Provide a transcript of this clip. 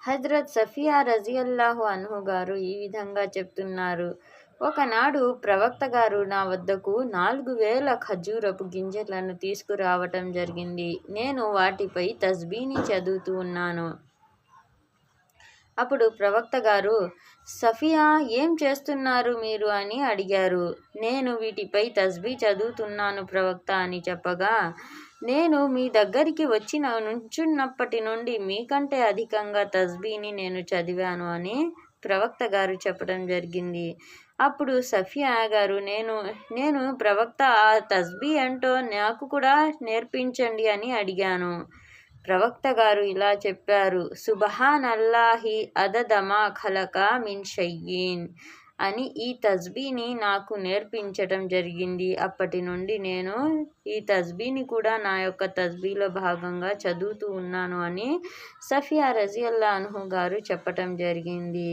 హజరత్ సఫియా రజియల్లాహు అన్హు గారు ఈ విధంగా చెప్తున్నారు. ఒకనాడు ప్రవక్త గారు నా వద్దకు నాలుగు వేల ఖజూరపు గింజలను తీసుకురావటం జరిగింది. నేను వాటిపై తస్బీని చదువుతూ ఉన్నాను. అప్పుడు ప్రవక్త గారు సఫియా ఏం చేస్తున్నారు మీరు? అని అడిగారు. నేను వీటిపై తస్బీ చదువుతున్నాను ప్రవక్త అని చెప్పగా నేను మీ దగ్గరికి వచ్చిన నుంచున్నప్పటి నుండి మీకంటే అధికంగా తస్బీని నేను చదివాను అని ప్రవక్త గారు చెప్పడం జరిగింది. అప్పుడు సఫియా గారు నేను నేను ప్రవక్త ఆ తస్బీ ఏంటో నాకు కూడా నేర్పించండి అని అడిగాను. ప్రవక్త గారు ఇలా చెప్పారు సుబహాన్ అల్లాహి అదదమా ఖలక మిన్ షయ్యీన్. అని ఈ తస్బీని నాకు నేర్పించటం జరిగింది. అప్పటి నుండి నేను ఈ తస్బీని కూడా నా యొక్క తస్బీలో భాగంగా చదువుతూ ఉన్నాను అని సఫియా రజియల్లా అనుహు గారు చెప్పటం జరిగింది.